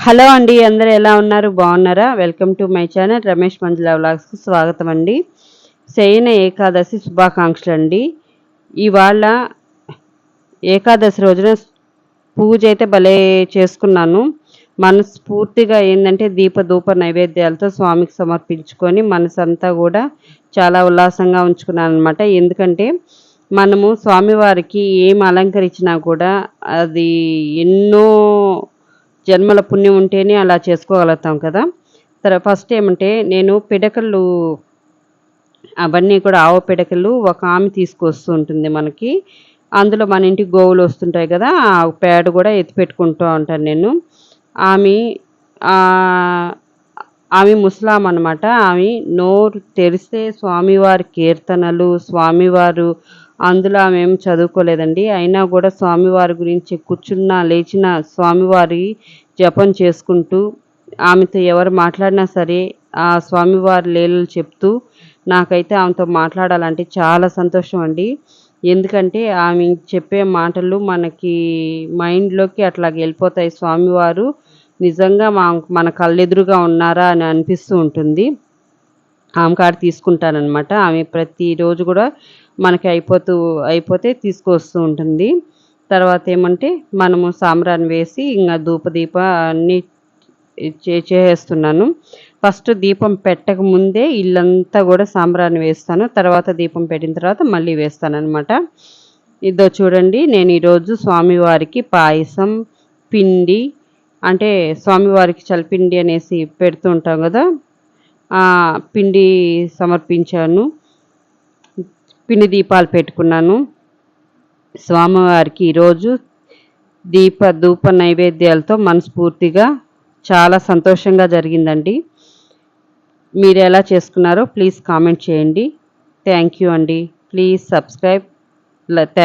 Hello అండి అందరూ ఎలా ఉన్నారు? బాగున్నారా? Welcome to my channel Ramesh Manjula వ్లాగ్స్కి స్వాగతం అండి. శయన ఏకాదశి శుభాకాంక్షలు అండి ఇవాళ ఏకాదశి రోజున పూజ అయితే భలే చేసుకున్నాను. మనస్ఫూర్తిగా ఏంటంటే దీపధూప నైవేద్యాలతో స్వామికి సమర్పించుకొని మనసంతా కూడా చాలా ఉల్లాసంగా ఉంచుకున్నాను అనమాట ఎందుకంటే మనము స్వామివారికి ఏం అలంకరించినా కూడా అది ఎన్నో జన్మల పుణ్యం ఉంటేనే అలా చేసుకోగలుగుతాం కదా. తర్వాత ఫస్ట్ ఏమంటే నేను పిడకలు అవన్నీ కూడా ఆవు పిడకలు ఒక ఆమె తీసుకొస్తూ ఉంటుంది మనకి. అందులో మన ఇంటికి గోవులు వస్తుంటాయి కదా ఆ పేడ కూడా ఎత్తి పెట్టుకుంటూ ఉంటాను నేను. ఆమె ఆమె ముస్లాం అనమాట ఆమె నోరు తెరిస్తే స్వామివారి కీర్తనలు స్వామివారు అందులో ఆమె ఏం చదువుకోలేదండి. అయినా కూడా స్వామివారి గురించి కూర్చున్న లేచిన స్వామివారి జపం చేసుకుంటూ ఆమెతో ఎవరు మాట్లాడినా సరే ఆ స్వామివారి లీలలు చెప్తూ నాకైతే ఆమెతో మాట్లాడాలంటే చాలా సంతోషం అండి. ఎందుకంటే ఆమె చెప్పే మాటలు మనకి మైండ్లోకి అట్లా వెళ్ళిపోతాయి. స్వామివారు నిజంగా మా మన కళ్ళెదురుగా ఉన్నారా అని అనిపిస్తూ ఉంటుంది. ఆమె కాడ తీసుకుంటానమాట ఆమె ప్రతిరోజు కూడా మనకి అయిపోతూ అయిపోతే తీసుకొస్తూ ఉంటుంది. తర్వాత ఏమంటే మనము సాంబ్రాన్ని వేసి ఇంకా ధూపదీప అన్నీ చేసేస్తున్నాను. ఫస్ట్ దీపం పెట్టక ముందే ఇల్లంతా కూడా సాంబ్రాన్ని వేస్తాను. తర్వాత దీపం పెట్టిన తర్వాత మళ్ళీ వేస్తాను అనమాట ఇదో చూడండి నేను ఈరోజు స్వామివారికి పాయసం పిండి అంటే స్వామివారికి చలిపిండి అనేసి పెడుతూ ఉంటాం కదా. పిండి సమర్పించాను. పిండి దీపాలు పెట్టుకున్నాను. స్వామివారికి ఈరోజు దీప ధూప నైవేద్యాలతో మనస్ఫూర్తిగా చాలా సంతోషంగా జరిగిందండి. మీరు ఎలా చేసుకున్నారో ప్లీజ్ కామెంట్ చేయండి. థ్యాంక్ యూ అండి. Please subscribe. థ్యాంక్